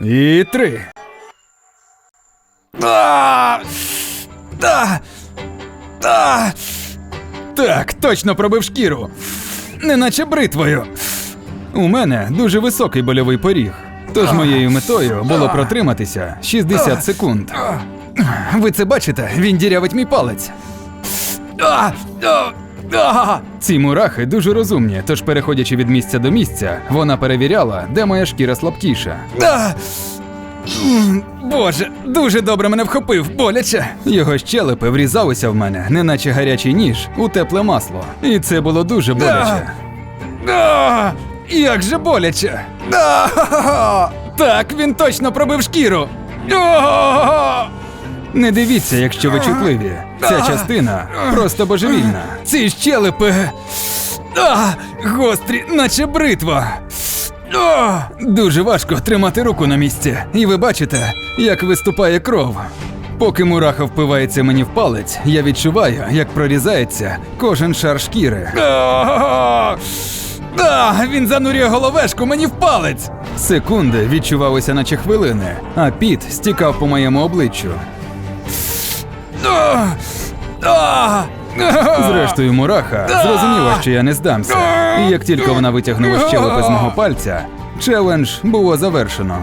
І три. А! А! А! Так, точно пробив шкіру. Неначе бритвою. У мене дуже високий больовий поріг. Тож моєю метою було протриматися 60 секунд. Ви це бачите? Він дірявить мій палець. А! Ці мурахи дуже розумні, тож переходячи від місця до місця, вона перевіряла, де моя шкіра слабкіша. А! Боже, дуже добре мене вхопив, боляче. Його щелепи врізалися в мене, неначе гарячий ніж у тепле масло. І це було дуже боляче. А, як же боляче. А, так, він точно пробив шкіру. А, не дивіться, якщо ви чутливі. Ця частина просто божевільна. Ці щелепи. А, гострі, наче бритва. О, дуже важко тримати руку на місці, і ви бачите, як виступає кров. Поки мураха впивається мені в палець, я відчуваю, як прорізається кожен шар шкіри. А, він занурює головешку мені в палець. Секунди відчувалися, наче хвилини, а піт стікав по моєму обличчю. Зрештою, мураха зрозуміла, що я не здамся. І як тільки вона витягнула щелепи з мого пальця, челендж було завершено.